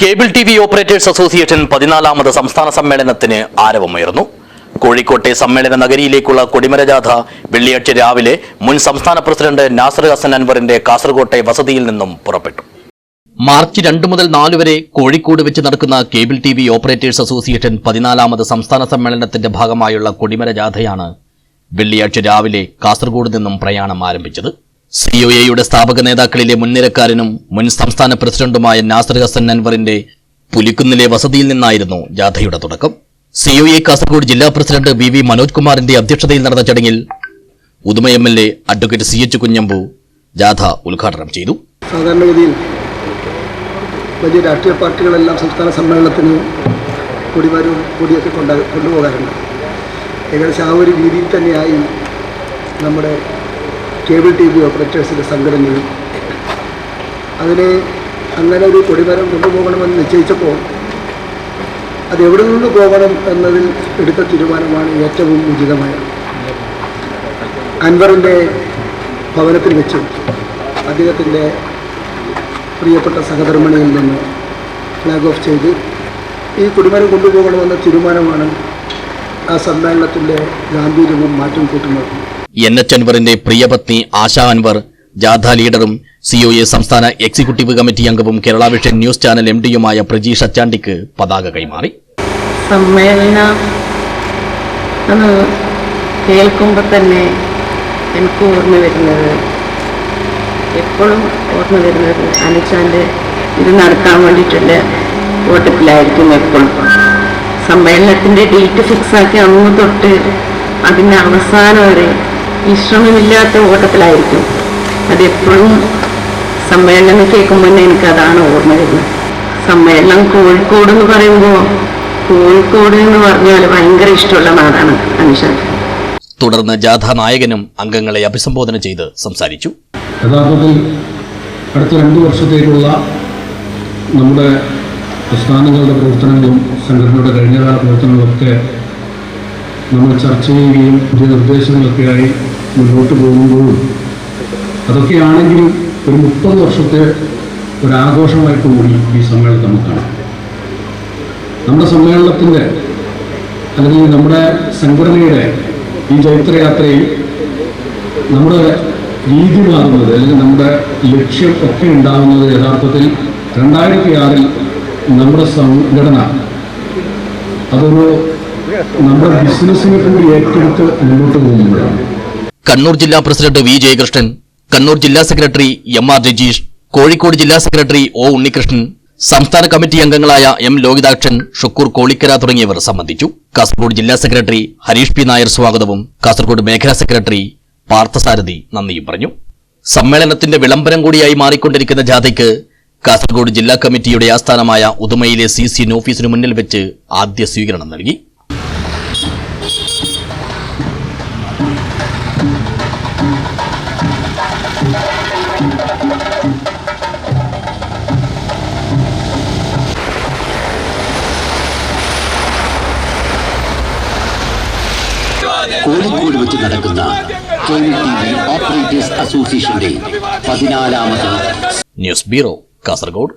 Cable T V operators association പതിനാലാമത് സംസ്ഥാന സമ്മേളനത്തിന് ആരവമുയർന്നു. കോഴിക്കോട്ടെ സമ്മേളന നഗരിയിലേക്കുള്ള കൊടിമരജാഥ വെള്ളിയാഴ്ച രാവിലെ മുൻ സംസ്ഥാന പ്രസിഡന്റ് നാസർ ഹസൻ അൻവറിന്റെ കാസർകോട്ടെ വസതിയിൽ നിന്നും പുറപ്പെട്ടു. മാർച്ച് രണ്ട് മുതൽ നാല് വരെ കോഴിക്കോട് വെച്ച് നടക്കുന്ന cable T V operators association പതിനാലാമത് സംസ്ഥാന സമ്മേളനത്തിന്റെ ഭാഗമായുള്ള കൊടിമരജാഥയാണ് വെള്ളിയാഴ്ച രാവിലെ കാസർഗോഡ് നിന്നും പ്രയാണം ആരംഭിച്ചത്. സിഒഎയുടെ സ്ഥാപക നേതാക്കളിലെ മുൻനിരക്കാരനും മുൻ സംസ്ഥാന പ്രസിഡന്റുമായ നാസർ ഹസൻ അൻവറിന്റെ പുലിക്കുന്നിലെ വസതിയിൽ നിന്നായിരുന്നു ജാഥയുടെ തുടക്കം. സി ഒ എ കാസർഗോഡ് ജില്ലാ പ്രസിഡന്റ് വി വി മനോജ് കുമാറിന്റെ അധ്യക്ഷതയിൽ നടന്ന ചടങ്ങിൽ Uduma M L A advocate C H Kunhambu ജാഥ ഉദ്ഘാടനം ചെയ്തു. സാധാരണഗതിയിൽ വലിയ രാഷ്ട്രീയ പാർട്ടികളെല്ലാം സംസ്ഥാന സമ്മേളനത്തിന് കൊടിവരും കൊടിയൊക്കെ കൊണ്ട കൊണ്ടുപോകാറുണ്ട്. ഏകദേശം ആ ഒരു രീതിയിൽ തന്നെയായി നമ്മുടെ കേബിൾ ടി വി ഓപ്പറേറ്റേഴ്സിന്റെ സംഘടനയും അതിനെ അങ്ങനെ ഒരു കൊടിമരം കൊണ്ടുപോകണമെന്ന് നിശ്ചയിച്ചപ്പോൾ അത് നിന്ന് പോകണം എന്നതിൽ എടുത്ത തീരുമാനമാണ് ഏറ്റവും ഉചിതമായത് അൻവറിന്റെ ഭവനത്തിൽ വെച്ച് അദ്ദേഹത്തിന്റെ പ്രിയപ്പെട്ട സഹധർമ്മിണിയിൽ നിന്ന് ഫ്ലാഗ് ഓഫ് ചെയ്ത് ഈ കുടിമരം കൊണ്ടുപോകണമെന്ന തീരുമാനമാണ് ആ സമ്മേളനത്തിന്റെ ഗാംഭീര്യവും മാറ്റം കൂട്ടുന്നത്. എൻ എച്ച് അൻവറിന്റെ പ്രിയപത്നി ആശ അൻവർ ജാഥ ലീഡറും സിഒഎ സംസ്ഥാന എക്സിക്യൂട്ടീവ് കമ്മിറ്റി അംഗവും Kerala Vision News channel M ഡിയുമായ Prajeesh അച്ചാണ്ടിക്ക് പതാക കൈമാറി. സമ്മേളനം കേൾക്കുമ്പോൾ തന്നെ എനിക്ക് ഓർമ്മ വരുന്നത്. എപ്പോഴും ഓർമ്മ വരുന്നത് അനുച്ചാന്റെ ഇത് നടത്താൻ വേണ്ടിയിട്ടുള്ള ഓട്ടത്തിലായിരിക്കും എപ്പോഴും. സമ്മേളനത്തിന്റെ ഡേറ്റ് ഫിക്സ് ആക്കി അന്ന് തൊട്ട് അതിന്റെ അവസാനം വരെ വിശ്രമമില്ലാത്ത ഓട്ടത്തിലായിരിക്കും. അതെപ്പോഴും സമ്മേളനം കേൾക്കുമ്പോൾ തന്നെ എനിക്കതാണ് ഓർമ്മ വരുന്നത്. സമ്മേളനം കോഴിക്കോട് എന്ന് പറയുമ്പോൾ കോഴിക്കോട് എന്ന് പറഞ്ഞാൽ ഭയങ്കര ഇഷ്ടമുള്ള നാടാണ് അനുഷാദ് തുടർന്ന് ജാഥ നായകനും അംഗങ്ങളെ അഭിസംബോധന ചെയ്ത് സംസാരിച്ചു. യഥാർത്ഥത്തിൽ അടുത്ത രണ്ടു വർഷത്തേക്കുള്ള നമ്മുടെ പ്രസ്ഥാനങ്ങളുടെ പ്രവർത്തനങ്ങളും സംഘടനയുടെ കഴിഞ്ഞകാല പ്രവർത്തനങ്ങളൊക്കെ നമ്മൾ ചർച്ച ചെയ്യുകയും പുതിയ നിർദ്ദേശങ്ങളൊക്കെയായി മുന്നോട്ട് പോകുമ്പോഴും അതൊക്കെയാണെങ്കിലും ഒരു മുപ്പത് വർഷത്തെ ഒരാഘോഷമായിട്ട് കൂടി ഈ സമ്മേളനം നമുക്ക് കാണാം. നമ്മുടെ സമ്മേളനത്തിന്റെ അല്ലെങ്കിൽ നമ്മുടെ സംഘടനയുടെ ഈ ചൈത്രയാത്രയിൽ നമ്മുടെ രീതി മാറുന്നത് അല്ലെങ്കിൽ നമ്മുടെ ലക്ഷ്യം ഒക്കെ ഉണ്ടാകുന്നത് യഥാർത്ഥത്തിൽ രണ്ടായിരത്തി ആറിൽ നമ്മുടെ സംഘടന അതൊരു നമ്മുടെ ബിസിനസ്സിനെ കൂടി ഏറ്റെടുത്ത് മുന്നോട്ട് പോകുമ്പോഴാണ്. കണ്ണൂർ ജില്ലാ പ്രസിഡന്റ് വി ജയകൃഷ്ണൻ കണ്ണൂർ ജില്ലാ secretary M R Rajeesh Kozhikode ജില്ലാ സെക്രട്ടറി ഒ ഉണ്ണികൃഷ്ണൻ സംസ്ഥാന കമ്മിറ്റി അംഗങ്ങളായ എം ലോകിതാക്ഷൻ ഷുക്കൂർ കോളിക്കര തുടങ്ങിയവർ സംബന്ധിച്ചു. കാസർഗോഡ് ജില്ലാ സെക്രട്ടറി ഹരീഷ് പി നായർ സ്വാഗതവും കാസർഗോഡ് മേഖലാ സെക്രട്ടറി പാർത്ഥസാരഥി നന്ദിയും പറഞ്ഞു. സമ്മേളനത്തിന്റെ വിളംബരം കൂടിയായി മാറിക്കൊണ്ടിരിക്കുന്ന ജാഥയ്ക്ക് കാസർഗോഡ് ജില്ലാ കമ്മിറ്റിയുടെ ആസ്ഥാനമായ ഉദുമയിലെ സി സി ഓഫീസിനു മുന്നിൽ വെച്ച് ആദ്യ സ്വീകരണം നൽകി. കോഴിക്കോട് വെച്ച് നടക്കുന്ന ഓപ്പറേറ്റേഴ്സ് അസോസിയേഷന്റെ പതിനാലാമത് ന്യൂസ് ബ്യൂറോ കാസർഗോഡ്.